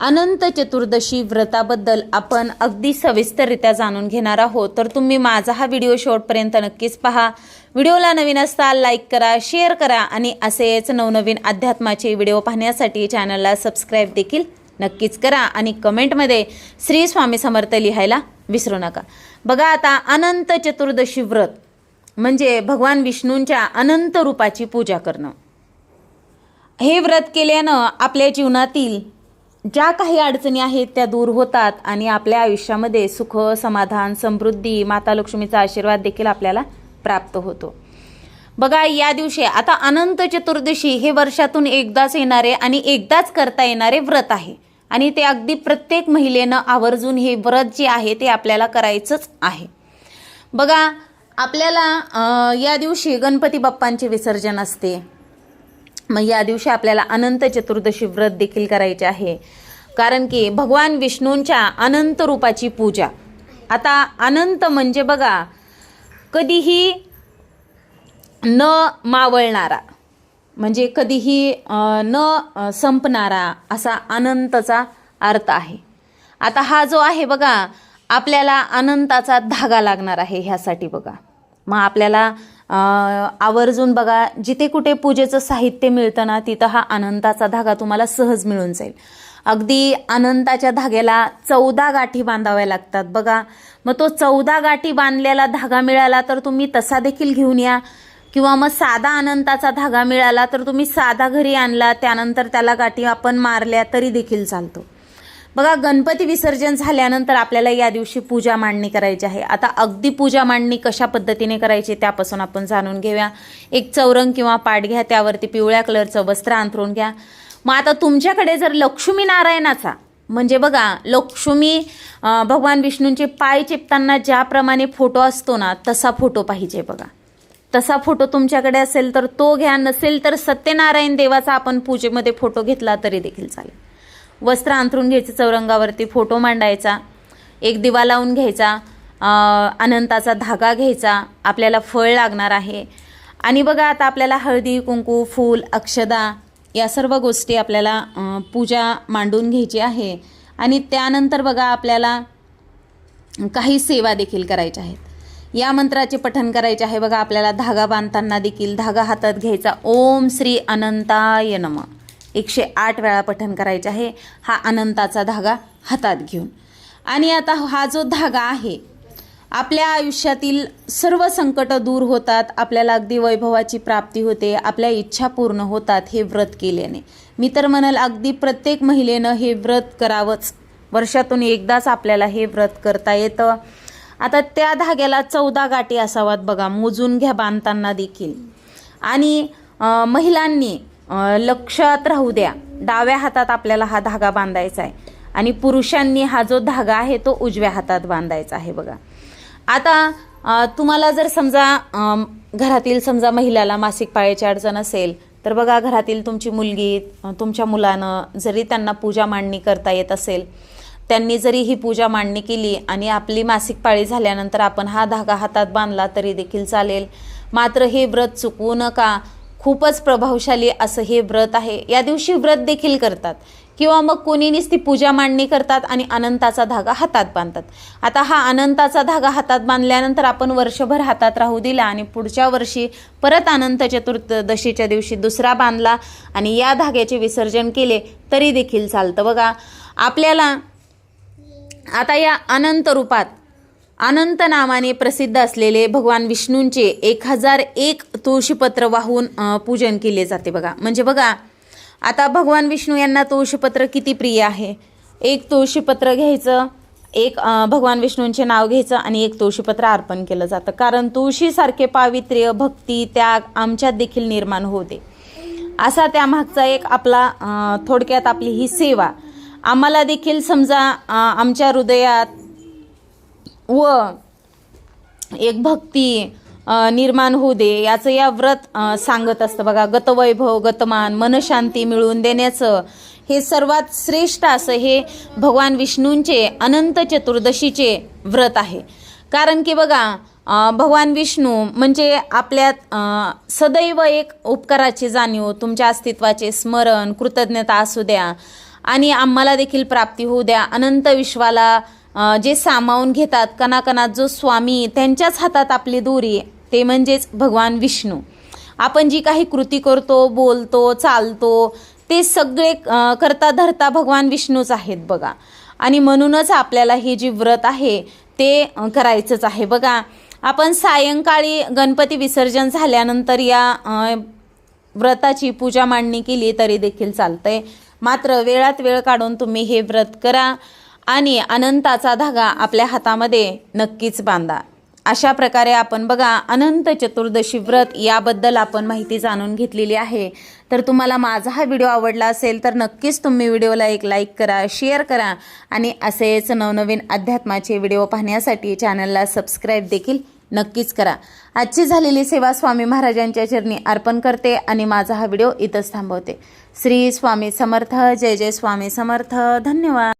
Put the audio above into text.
अनंत चतुर्दशी व्रताबद्दल आपण अगदी सविस्तररित्या जाणून घेणार आहोत. तर तुम्ही माझा हा व्हिडिओ शेवटपर्यंत नक्कीच पहा. व्हिडिओला नवीन असताल लाईक करा शेअर करा आणि असेच नवनवीन अध्यात्माचे व्हिडिओ पाहण्यासाठी चॅनलला सबस्क्राईब देखील नक्कीच करा आणि कमेंटमध्ये श्री स्वामी समर्थ लिहायला विसरू नका. बघा आता अनंत चतुर्दशी व्रत म्हणजे भगवान विष्णूंच्या अनंत रूपाची पूजा करणं. हे व्रत केल्यानं आपल्या जीवनातील ज्या काही अडचणी आहेत त्या दूर होतात आणि आपल्या आयुष्यामध्ये सुख समाधान समृद्धी माता लक्ष्मीचा आशीर्वाद देखील आपल्याला प्राप्त होतो. बघा या दिवशी आता अनंत चतुर्दशी हे वर्षातून एकदाच येणारे आणि एकदाच करता येणारे व्रत आहे. आणि ते अगदी प्रत्येक महिलेनं आवर्जून हे व्रत जे आहे ते आपल्याला करायचंच आहे. बघा आपल्याला या दिवशी गणपती बाप्पांचे विसर्जन असते. मग या दिवशी आपल्याला अनंत चतुर्दशी व्रत देखील करायचे आहे. कारण की भगवान विष्णूंच्या अनंत रूपाची पूजा. आता अनंत म्हणजे बघा कधीही न मावळणारा म्हणजे कधीही न संपणारा असा अनंतचा अर्थ आहे. आता हा जो आहे बघा आपल्याला अनंताचा धागा लागणार आहे ह्यासाठी बघा. मग आपल्याला आवर्जून बघा जिथे कुठे पूजेचं साहित्य मिळतं ना तिथं हा अनंताचा धागा तुम्हाला सहज मिळून जाईल. अगदी अनंताच्या धाग्याला चौदा गाठी बांधाव्या लागतात बघा. मग तो चौदा गाठी बांधलेला धागा मिळाला तर तुम्ही तसा देखील घेऊन या. किंवा मग साधा अनंताचा धागा मिळाला तर तुम्ही साधा घरी आणला त्यानंतर त्याला गाठी आपण मारल्या तरी देखील चालतो. बघा गणपती विसर्जन झाल्यानंतर आपल्याला या दिवशी पूजा मांडणी करायची आहे. आता अगदी पूजा मांडणी कशा पद्धतीने करायची त्यापासून आपण जाणून घेऊया. एक चौरंग किंवा पाट घ्या त्यावरती पिवळ्या कलरचं वस्त्र अंथरून घ्या. मग आता तुमच्याकडे जर लक्ष्मी नारायणाचा म्हणजे बघा लक्ष्मी भगवान विष्णूंचे पाय चिपताना ज्याप्रमाणे फोटो असतो ना तसा फोटो पाहिजे बघा. तसा फोटो तुमच्याकडे असेल तर तो घ्या नसेल तर सत्यनारायण देवाचा आपण पूजेमध्ये फोटो घेतला तरी देखील चालेल. वस्त्र अंथरून घ्यायचं चौरंगावरती फोटो मांडायचा एक दिवा लावून घ्यायचा अनंताचा धागा घ्यायचा आपल्याला फळ लागणार आहे. आणि बघा आता आपल्याला हळदी कुंकू फूल अक्षदा या सर्व गोष्टी आपल्याला पूजा मांडून घ्यायची आहे. आणि त्यानंतर बघा आपल्याला काही सेवा देखील करायच्या आहेत. या मंत्राचे पठण करायचे आहे. बघा आपल्याला धागा बांधताना देखील धागा हातात घ्यायचा. ओम श्री अनंताय नम. एकशे आठ वेळा पठण करायचे आहे. हा अनंताचा धागा हातात घेऊन. आणि आता हा जो धागा आहे आपल्या आयुष्यातील सर्व संकट दूर होतात. आपल्याला अगदी वैभवाची प्राप्ती होते. आपल्या इच्छा पूर्ण होतात हे व्रत केल्याने. मी तर म्हणाल अगदी प्रत्येक महिलेनं हे व्रत करावंच. वर्षातून एकदाच आपल्याला हे व्रत करता येतं. आता त्या धाग्याला चौदा गाठी असावात बघा. मोजून घ्या बांधताना देखील. आणि महिलांनी लक्षात राहू द्या. डाव्या हातात आपल्याला हा धागा बांधायचा आहे. आणि पुरुषांनी हा जो धागा आहे तो उजव्या हातात बांधायचा आहे बघा. आता तुम्हाला जर समजा घरातील समजा महिलाला मासिक पाळीची अडचण असेल तर बघा घरातील तुमची मुलगी तुमच्या मुलानं जरी त्यांना पूजा मांडणी करता येत असेल त्यांनी जरी ही पूजा मांडणी केली आणि आपली मासिक पाळी झाल्यानंतर आपण हा धागा हातात बांधला तरी देखील चालेल. मात्र हे व्रत चुकवू नका. खूपच प्रभावशाली असं हे व्रत आहे. या दिवशी व्रत देखील करतात. किंवा मग कोणी ती पूजा मांडणी करतात आणि अनंताचा धागा हातात बांधतात. आता हा अनंताचा धागा हातात बांधल्यानंतर आपण वर्षभर हातात राहू दिला आणि पुढच्या वर्षी परत अनंत चतुर्दशीच्या दिवशी दुसरा बांधला आणि या धाग्याचे विसर्जन केले तरी देखील चालतं. बघा आपल्याला आता या अनंत रूपात अनंत नामाने प्रसिद्ध असलेले भगवान विष्णूंचे एक हजार एक तुळशीपत्र वाहून पूजन केले जाते बघा. म्हणजे बघा आता भगवान विष्णू यांना तुळशीपत्र किती प्रिय आहे? एक तुळशीपत्र घ्यायचं एक भगवान विष्णूंचे नाव घ्यायचं आणि एक तुळशीपत्र अर्पण केलं जातं. कारण तुळशीसारखे पावित्र्य भक्ती त्याग आमच्यात देखील निर्माण होते. असा त्यामागचा एक आपला थोडक्यात आपली ही सेवा. आम्हाला देखील समजा आमच्या हृदयात व एक भक्ती निर्माण होऊ दे याचं या व्रत सांगत असतं. बघा गतवैभव गतमान मनशांती मिळवून देण्याचं हे सर्वात श्रेष्ठ असं हे भगवान विष्णूंचे अनंत चतुर्दशीचे व्रत आहे. कारण की बघा भगवान विष्णू म्हणजे आपल्यात सदैव एक उपकाराची जाणीव तुमच्या अस्तित्वाचे स्मरण कृतज्ञता असू द्या आणि आम्हाला देखील प्राप्ती होऊ द्या अनंत विश्वाला जे सामावून घेतात कणाकणात जो स्वामी त्यांच्याच हातात आपली दोरी ते म्हणजेच भगवान विष्णू. आपण जी काही कृती करतो बोलतो चालतो ते सगळे करता धरता भगवान विष्णूच आहेत बघा. आणि म्हणूनच आपल्याला हे जे व्रत आहे ते करायचंच आहे. बघा आपण सायंकाळी गणपती विसर्जन झाल्यानंतर या व्रताची पूजा मांडणी केली तरी देखील चालतंय. मात्र वेळात वेळ काढून तुम्ही हे व्रत करा. आणि अनंताचा धागा आपल्या हातामध्ये नक्कीच बांधा. अशा प्रकारे आपण बघा अनंत चतुर्दशी व्रत याबद्दल आपण माहिती जाणून घेतलेली आहे. तर तुम्हाला माझा हा व्हिडिओ आवडला असेल तर नक्कीच तुम्ही व्हिडिओला एक लाईक करा शेअर करा आणि असेच नवनवीन अध्यात्माचे व्हिडिओ पाहण्यासाठी चॅनलला सबस्क्राईब देखील नक्कीच करा. आजची झालेली सेवा स्वामी महाराजांच्या चरणी अर्पण करते आणि माझा हा व्हिडिओ इथंच थांबवते. श्री स्वामी समर्थ जय जय स्वामी समर्थ. धन्यवाद.